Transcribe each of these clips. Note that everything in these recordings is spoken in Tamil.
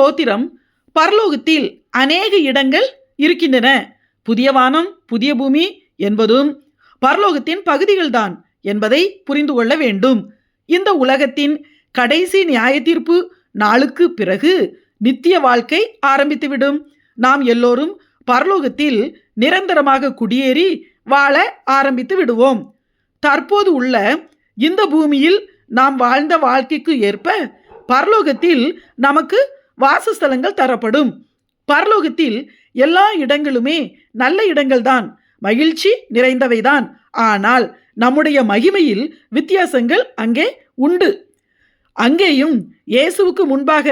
ஸ்தோத்திரம். பரலோகத்தில் அநேக இடங்கள் இருக்கின்றன. புதிய வானம் புதிய பூமி என்பதும் பரலோகத்தின் பகுதிகள்தான் என்பதை புரிந்து கொள்ள வேண்டும். இந்த உலகத்தின் கடைசி நியாய தீர்ப்பு நாளுக்கு பிறகு நித்திய வாழ்க்கை ஆரம்பித்துவிடும். நாம் எல்லோரும் பரலோகத்தில் நிரந்தரமாக குடியேறி வாழ ஆரம்பித்து விடுவோம். தற்போது உள்ள இந்த பூமியில் நாம் வாழ்ந்த வாழ்க்கைக்கு ஏற்ப பரலோகத்தில் நமக்கு வாசஸ்தலங்கள் தரப்படும். பரலோகத்தில் எல்லா இடங்களுமே நல்ல இடங்கள்தான். மகிழ்ச்சி நிறைந்தவைதான். ஆனால் நம்முடைய மகிமையில் வித்தியாசங்கள் அங்கே உண்டு. அங்கேயும் இயேசுவுக்கு முன்பாக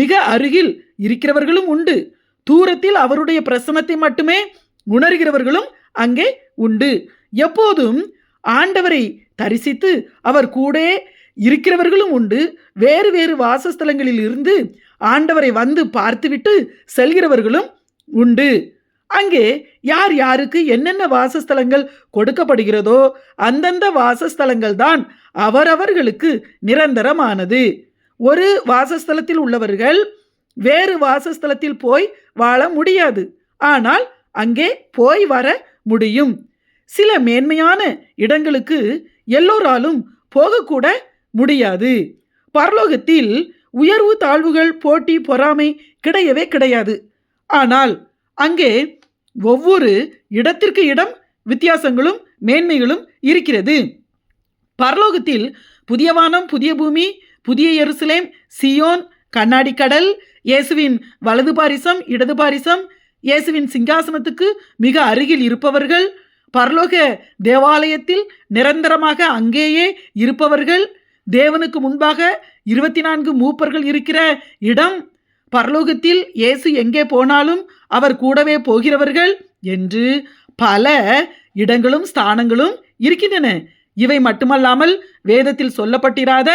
மிக அருகில் இருக்கிறவர்களும் உண்டு. தூரத்தில் அவருடைய பிரசனத்தை மட்டுமே உணர்கிறவர்களும் அங்கே உண்டு. எப்போதும் ஆண்டவரை தரிசித்து அவர் கூட இருக்கிறவர்களும் உண்டு. வேறு வேறு வாசஸ்தலங்களில் இருந்து ஆண்டவரை வந்து பார்த்துவிட்டு செல்கிறவர்களும் உண்டு. அங்கே யார் யாருக்கு என்னென்ன வாசஸ்தலங்கள் கொடுக்கப்படுகிறதோ அந்தந்த வாசஸ்தலங்கள் தான் அவரவர்களுக்கு நிரந்தரமானது. ஒரு வாசஸ்தலத்தில் உள்ளவர்கள் வேறு வாசஸ்தலத்தில் போய் வாழ முடியாது. ஆனால் அங்கே போய் வர முடியும். சில மேன்மையான இடங்களுக்கு எல்லோராலும் போகக்கூட முடியாது. பரலோகத்தில் உயர்வு தாழ்வுகள் போட்டி பொறாமை கிடையவே கிடையாது. ஆனால் அங்கே ஒவ்வொரு இடத்திற்கு இடம் வித்தியாசங்களும் மேன்மைகளும் இருக்கிறது. பரலோகத்தில் புதிய வானம் புதிய பூமி புதிய எருசலேம் சியோன் கண்ணாடி கடல் இயேசுவின் வலது பாரிசம் இடது பாரிசம் இயேசுவின் சிங்காசனத்துக்கு மிக அருகில் இருப்பவர்கள் பரலோக தேவாலயத்தில் நிரந்தரமாக அங்கேயே இருப்பவர்கள் தேவனுக்கு முன்பாக இருபத்தி நான்கு மூப்பர்கள் இருக்கிற இடம் பரலோகத்தில் இயேசு எங்கே போனாலும் அவர் கூடவே போகிறவர்கள் என்று பல இடங்களும் ஸ்தானங்களும் இருக்கின்றன. இவை மட்டுமல்லாமல் வேதத்தில் சொல்லப்பட்டிராத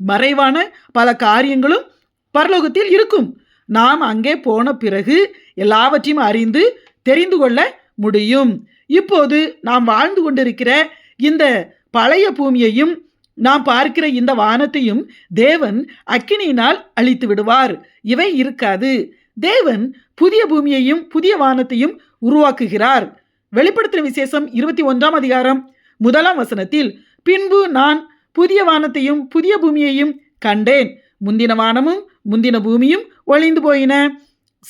மறைவான பல காரியங்களும் பரலோகத்தில் இருக்கும். நாம் அங்கே போன பிறகு எல்லாவற்றையும் அறிந்து தெரிந்து கொள்ள முடியும். இப்போது நாம் வாழ்ந்து கொண்டிருக்கிற இந்த பழைய பூமியையும் நாம் பார்க்கிற இந்த வானத்தையும் தேவன் அக்கினியினால் அழித்து விடுவார். இவை இருக்காது. தேவன் புதிய பூமியையும் புதிய வானத்தையும் உருவாக்குகிறார். வெளிப்படுத்தின விசேஷம் இருபத்தி ஒன்றாம் அதிகாரம் முதலாம் வசனத்தில் பின்பு நான் புதிய வானத்தையும் புதிய பூமியையும் கண்டேன். முந்தின வானமும் முந்தின பூமியும் ஒளிந்து போயின.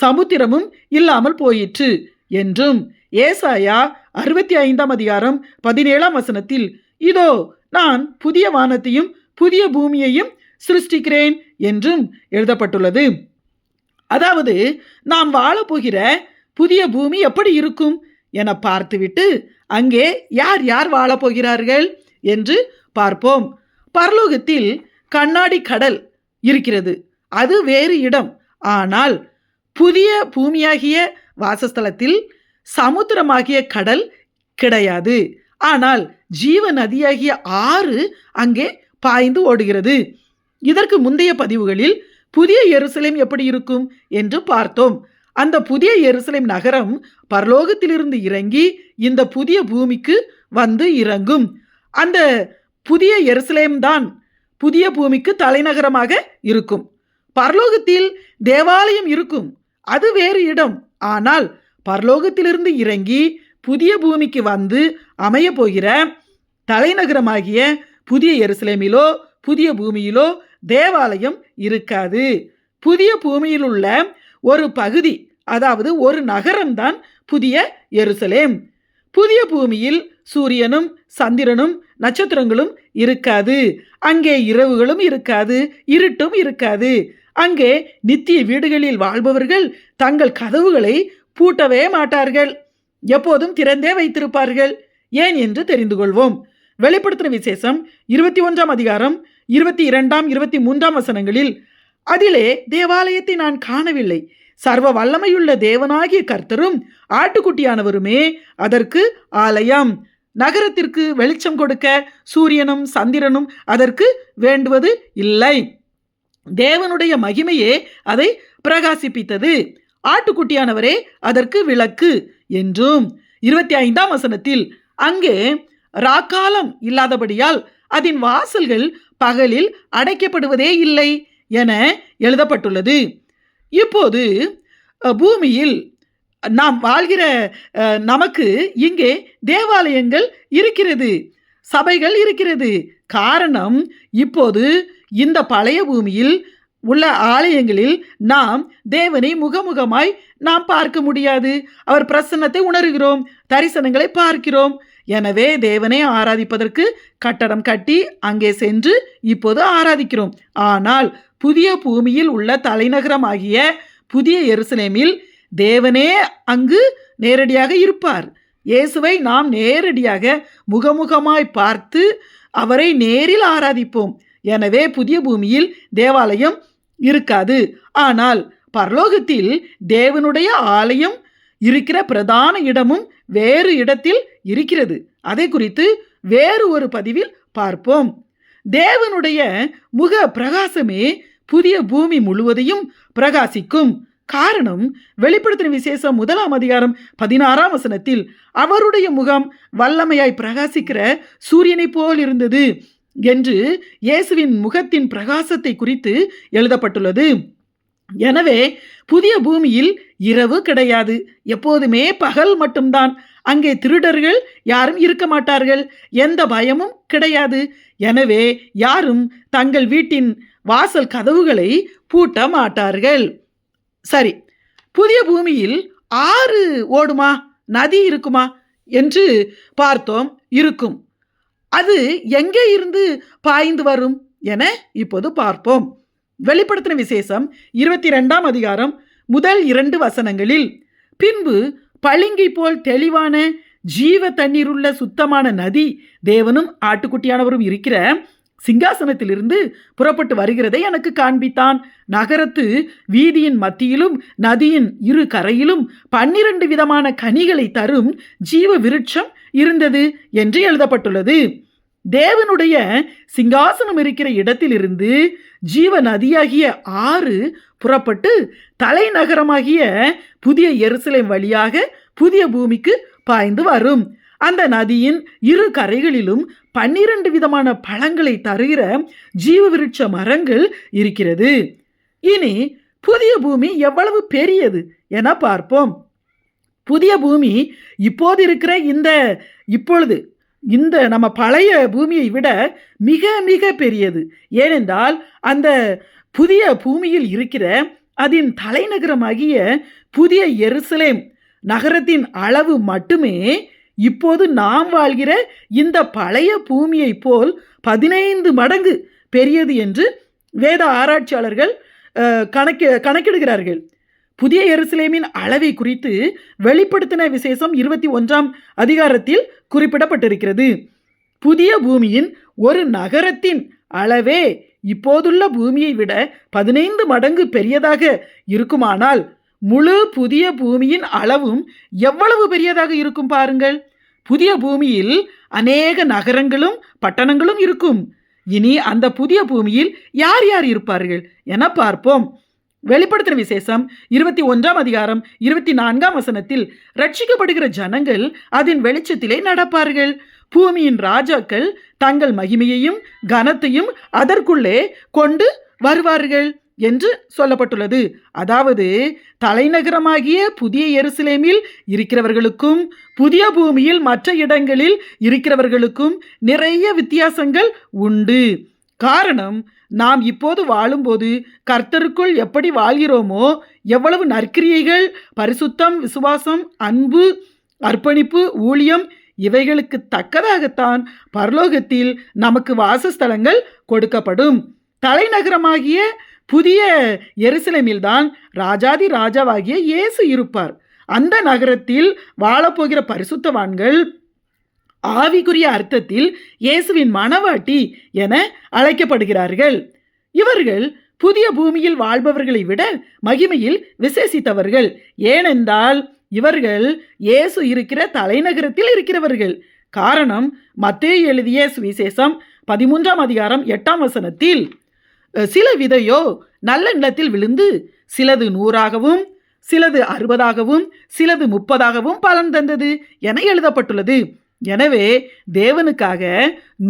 சமுத்திரமும் இல்லாமல் போயிற்று என்றும் ஏசாயா அறுபத்தி ஐந்தாம் அதிகாரம் பதினேழாம் வசனத்தில் இதோ நான் புதிய வானத்தையும் புதிய பூமியையும் சிருஷ்டிக்கிறேன் என்றும் எழுதப்பட்டுள்ளது. அதாவது நாம் வாழப்போகிற புதிய பூமி எப்படி இருக்கும் என பார்த்துவிட்டு அங்கே யார் யார் வாழப்போகிறார்கள் என்று பார்ப்போம். பரலோகத்தில் கண்ணாடி கடல் இருக்கிறது. அது வேறு இடம். ஆனால் புதிய பூமியாகிய வாசஸ்தலத்தில் சமுத்திரமாகிய கடல் கிடையாது. ஆனால் ஜீவ நதியாகிய ஆறு அங்கே பாய்ந்து ஓடுகிறது. இதற்கு முந்தைய பதிவுகளில் புதிய எருசலேம் எப்படி இருக்கும் என்று பார்த்தோம். அந்த புதிய எருசலேம் நகரம் பரலோகத்திலிருந்து இறங்கி இந்த புதிய பூமிக்கு வந்து இறங்கும். அந்த புதிய எருசலேம் தான் புதிய பூமிக்கு தலைநகரமாக இருக்கும். பரலோகத்தில் தேவாலயம் இருக்கும். அது வேறு இடம். ஆனால் பரலோகத்திலிருந்து இறங்கி புதிய பூமிக்கு வந்து அமைய போகிற தலைநகரமாகிய புதிய எருசலேமிலோ புதிய பூமியிலோ தேவாலயம் இருக்காது. புதிய பூமியில் உள்ள ஒரு பகுதி அதாவது ஒரு நகரம்தான் புதிய எருசலேம். புதிய பூமியில் சூரியனும் சந்திரனும் நட்சத்திரங்களும் இருக்காது. அங்கே இரவுகளும் இருக்காது இருட்டும் இருக்காது. அங்கே நித்திய வீடுகளில் வாழ்பவர்கள் தங்கள் கதவுகளை பூட்டவே மாட்டார்கள். எப்போதும் திறந்தே வைத்திருப்பார்கள். ஏன் என்று தெரிந்து கொள்வோம் வெளிப்படுத்தின விசேஷம் இருபத்தி ஒன்றாம் அதிகாரம் இருபத்தி இரண்டாம் இருபத்தி மூன்றாம் வசனங்களில் அதிலே தேவாலயத்தை நான் காணவில்லை. சர்வ வல்லமையுள்ள தேவனாகிய கர்த்தரும் ஆட்டுக்குட்டியானவருமே அதற்கு ஆலயம். நகரத்திற்கு வெளிச்சம் கொடுக்க சூரியனும் சந்திரனும் அதற்கு வேண்டுவது இல்லை. தேவனுடைய மகிமையே அதை பிரகாசிப்பித்தது. ஆட்டுக்குட்டியானவரே அதற்கு விளக்கு என்றும் இருபத்தி ஐந்தாம் வசனத்தில் அங்கே ராக்காலம் இல்லாதபடியால் அதன் வாசல்கள் பகலில் அடைக்கப்படுவதே இல்லை என எழுதப்பட்டுள்ளது. இப்போது பூமியில் நாம் வாழ்கிற நமக்கு இங்கே தேவாலயங்கள் இருக்கிறது சபைகள் இருக்கிறது. காரணம் இப்போது இந்த பழைய பூமியில் உள்ள ஆலயங்களில் நாம் தேவனை முகமுகமாய் நாம் பார்க்க முடியாது. அவர் பிரசன்னத்தை உணர்கிறோம் தரிசனங்களை பார்க்கிறோம். எனவே தேவனை ஆராதிப்பதற்கு கட்டடம் கட்டி அங்கே சென்று இப்போது ஆராதிக்கிறோம். ஆனால் புதிய பூமியில் உள்ள தலைநகரமாகிய புதிய எருசலேமில் தேவனே அங்கு நேரடியாக இருப்பார். இயேசுவை நாம் நேரடியாக முகமுகமாய் பார்த்து அவரை நேரில் ஆராதிப்போம். எனவே புதிய பூமியில் தேவாலயம் இருக்காது. ஆனால் பரலோகத்தில் தேவனுடைய ஆலயம் இருக்கிற பிரதான இடமும் வேறு இடத்தில் இருக்கிறது. அதை குறித்து வேறு ஒரு பதிவில் பார்ப்போம். தேவனுடைய முக பிரகாசமே புதிய பூமி முழுவதையும் பிரகாசிக்கும். காரணம் வெளிப்படுத்தின விசேஷம் முதலாம் அதிகாரம் பதினாறாம் வசனத்தில் அவருடைய முகம் வல்லமையாய் பிரகாசிக்கிற சூரியனைப் போல் இருந்தது என்று இயேசுவின் முகத்தின் பிரகாசத்தை குறித்து எழுதப்பட்டுள்ளது. எனவே புதிய பூமியில் இரவு கிடையாது. எப்போதுமே பகல் மட்டும்தான். அங்கே திருடர்கள் யாரும் இருக்க மாட்டார்கள். எந்த பயமும் கிடையாது. எனவே யாரும் தங்கள் வீட்டின் வாசல் கதவுகளை பூட்ட மாட்டார்கள். சரி புதிய பூமியில் ஆறு ஓடுமா? நதி இருக்குமா? என்று பார்த்தோம் இருக்கும். அது எங்கே இருந்து பாய்ந்து வரும் என இப்போது பார்ப்போம். வெளிப்படுத்தின விசேஷம் இருபத்தி ரெண்டாம் அதிகாரம் முதல் இரண்டு வசனங்களில். பின்பு பளிங்கை போல் தெளிவான ஜீவ தண்ணீருள்ள சுத்தமான நதி தேவனும் ஆட்டுக்குட்டியானவரும் இருக்கிற சிங்காசனத்திலிருந்து புறப்பட்டு வருகிறதை எனக்கு காண்பித்தான். நகரத்து வீதியின் மத்தியிலும் நதியின் இரு கரையிலும் பன்னிரண்டு விதமான கனிகளை தரும் ஜீவ விருட்சம் இருந்தது என்று எழுதப்பட்டுள்ளது. தேவனுடைய சிங்காசனம் இருக்கிற இடத்திலிருந்து ஜீவ நதியாகிய ஆறு புறப்பட்டு தலைநகரமாகிய புதிய எருசலேம் வழியாக புதிய பூமிக்கு பாய்ந்து வரும். அந்த நதியின் இரு கரைகளிலும் பன்னிரண்டு விதமான பழங்களை தருகிற ஜீவ விருட்ச மரங்கள் இருக்கிறது. இனி புதிய பூமி எவ்வளவு பெரியது என பார்ப்போம். புதிய பூமி இப்போது இருக்கிற இந்த இப்பொழுது இந்த நம்ம பழைய பூமியை விட மிக மிக பெரியது. ஏனென்றால் அந்த புதிய பூமியில் இருக்கிற அதன் தலைநகரமாகிய புதிய எருசலேம் நகரத்தின் அளவு மட்டுமே இப்போது நாம் வாழ்கிற இந்த பழைய பூமியைப் போல் பதினைந்து மடங்கு பெரியது என்று வேத ஆராய்ச்சியாளர்கள் கணக்கு கணக்கிடுகிறார்கள். புதிய எருசலேமின் அளவை குறித்து வெளிப்படுத்தின விசேஷம் இருபத்தி ஒன்றாம் அதிகாரத்தில் குறிப்பிடப்பட்டிருக்கிறது. புதிய பூமியின் ஒரு நகரத்தின் அளவே இப்போதுள்ள பூமியை விட பதினைந்து மடங்கு பெரியதாக இருக்குமானால் முழு புதிய பூமியின் அளவும் எவ்வளவு பெரியதாக இருக்கும் பாருங்கள். புதிய பூமியில் அநேக நகரங்களும் பட்டணங்களும் இருக்கும். இனி அந்த புதிய பூமியில் யார் யார் இருப்பார்கள் என பார்ப்போம். வெளிப்படுத்தின விசேஷம் இருபத்தி ஒன்றாம் அதிகாரம் இருபத்தி நான்காம் வசனத்தில் ரட்சிக்கப்படுகிற ஜனங்கள் அதன் வெளிச்சத்திலே நடப்பார்கள். பூமியின் ராஜாக்கள் தங்கள் மகிமையையும் கனத்தையும் அதற்குள்ளே கொண்டு வருவார்கள் என்று சொல்லப்பட்டுள்ளது. அதாவது தலைநகரமாகிய புதிய எருசலேமில் இருக்கிறவர்களுக்கும் புதிய பூமியில் மற்ற இடங்களில் இருக்கிறவர்களுக்கும் நிறைய வித்தியாசங்கள் உண்டு. காரணம் நாம் இப்போது வாழும்போது கர்த்தருக்குள் எப்படி வாழ்கிறோமோ எவ்வளவு நற்கிரியைகள் பரிசுத்தம் விசுவாசம் அன்பு அர்ப்பணிப்பு ஊழியம் இவைகளுக்கு தக்கதாகத்தான் பரலோகத்தில் நமக்கு வாசஸ்தலங்கள் கொடுக்கப்படும். தலைநகரமாகிய புதிய எருசலேமில்தான் ராஜாதி ராஜாவாகிய இயேசு இருப்பார். அந்த நகரத்தில் வாழப்போகிற பரிசுத்தவான்கள் ஆவிக்குரிய அர்த்தத்தில் இயேசுவின் மணவாட்டி என அழைக்கப்படுகிறார்கள். இவர்கள் புதிய பூமியில் வாழ்பவர்களை விட மகிமையில் விசேஷித்தவர்கள். ஏனென்றால் இவர்கள் இயேசு இருக்கிற தலைநகரத்தில் இருக்கிறவர்கள். காரணம் மத்திய எழுதிய சுவிசேஷம் பதிமூன்றாம் அதிகாரம் எட்டாம் வசனத்தில் சில விதையோ நல்ல நிலத்தில் விழுந்து சிலது நூறாகவும் சிலது அறுபதாகவும் சிலது முப்பதாகவும் பலன் தந்தது என எழுதப்பட்டுள்ளது. எனவே தேவனுக்காக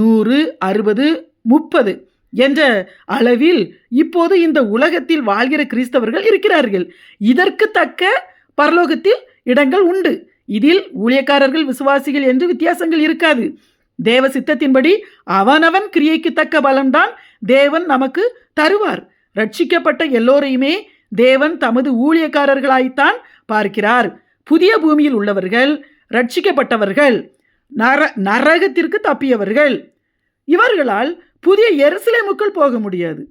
நூறு அறுபது முப்பது என்ற அளவில் இப்போது இந்த உலகத்தில் வாழ்கிற கிறிஸ்தவர்கள் இருக்கிறார்கள். இதற்கு தக்க பரலோகத்தில் இடங்கள் உண்டு. இதில் ஊழியக்காரர்கள் விசுவாசிகள் என்று வித்தியாசங்கள் இருக்காது. தேவ சித்தத்தின்படி அவனவன் கிரியைக்கு தக்க பலன்தான் தேவன் நமக்கு தருவார். ரட்சிக்கப்பட்ட எல்லோரையுமே தேவன் தமது ஊழியக்காரர்களாய்த்தான் பார்க்கிறார். புதிய பூமியில் உள்ளவர்கள் ரட்சிக்கப்பட்டவர்கள் நர நரகத்திற்கு தப்பியவர்கள். இவர்களால் புதிய எருசலேமுக்குள் போக முடியாது.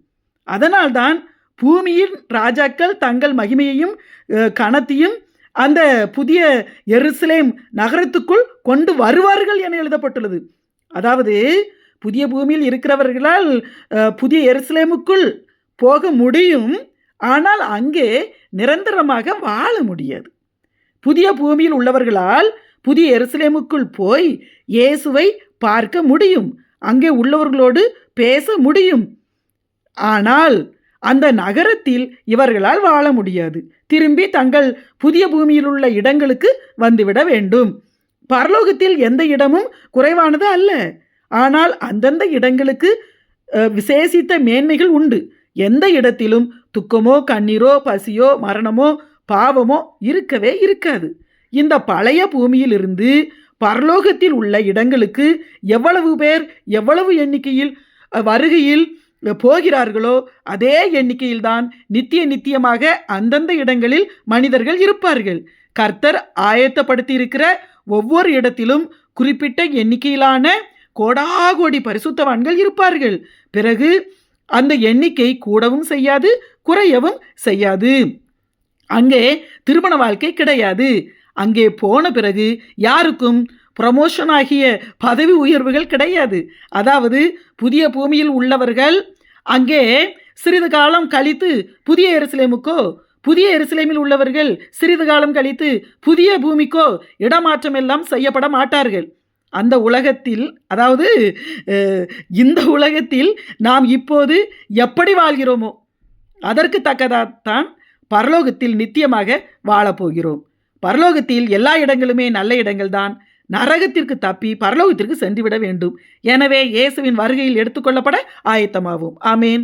அதனால்தான் பூமியின் ராஜாக்கள் தங்கள் மகிமையையும் கணத்தையும் கனத்தையும் அந்த புதிய எருசலேம் நகரத்துக்குள் கொண்டு வருவார்கள் என எழுதப்பட்டுள்ளது. அதாவது புதிய பூமியில் இருக்கிறவர்களால் புதிய எருசலேமுக்குள் போக முடியும். ஆனால் அங்கே நிரந்தரமாக வாழ முடியாது. புதிய பூமியில் உள்ளவர்களால் புதிய எருசலேமுக்குள் போய் இயேசுவை பார்க்க முடியும். அங்கே உள்ளவர்களோடு பேச முடியும். ஆனால் அந்த நகரத்தில் இவர்களால் வாழ முடியாது. திரும்பி தங்கள் புதிய பூமியில் உள்ள இடங்களுக்கு வந்துவிட வேண்டும். பரலோகத்தில் எந்த இடமும் குறைவானது அல்ல. ஆனால் அந்தந்த இடங்களுக்கு விசேஷித்த மேன்மைகள் உண்டு. எந்த இடத்திலும் துக்கமோ கண்ணீரோ பசியோ மரணமோ பாவமோ இருக்கவே இருக்காது. இந்த பழைய பூமியிலிருந்து பரலோகத்தில் உள்ள இடங்களுக்கு எவ்வளவு பேர் எவ்வளவு எண்ணிக்கையில் வருகையில் போகிறார்களோ அதே எண்ணிக்கையில்தான் நித்திய நித்தியமாக அந்தந்த இடங்களில் மனிதர்கள் இருப்பார்கள். கர்த்தர் ஆயத்தப்படுத்தி இருக்கிற ஒவ்வொரு இடத்திலும் குறிப்பிட்ட எண்ணிக்கையிலான கோடாகோடி பரிசுத்தவான்கள் இருப்பார்கள். பிறகு அந்த எண்ணிக்கை கூடவும் செய்யாது குறையவும் செய்யாது. அங்கே திருமண வாழ்க்கை கிடையாது. அங்கே போன பிறகு யாருக்கும் ப்ரமோஷன் ஆகிய பதவி உயர்வுகள் கிடையாது. அதாவது புதிய பூமியில் உள்ளவர்கள் அங்கே சிறிது காலம் கழித்து புதிய எருசலேமுக்கோ புதிய எருசலேமில் உள்ளவர்கள் சிறிது காலம் கழித்து புதிய பூமிக்கோ இடமாற்றம் எல்லாம் செய்யப்பட மாட்டார்கள். அந்த உலகத்தில் அதாவது இந்த உலகத்தில் நாம் இப்போது எப்படி வாழ்கிறோமோ அதற்கு தக்கதாத்தான் பரலோகத்தில் நித்தியமாக வாழப்போகிறோம். பரலோகத்தில் எல்லா இடங்களுமே நல்ல இடங்கள்தான். நரகத்திற்கு தப்பி பரலோகத்திற்கு சென்றுவிட வேண்டும். எனவே இயேசுவின் வருகையில் எடுத்துக்கொள்ளப்பட ஆயத்தமாகும் ஆமேன்.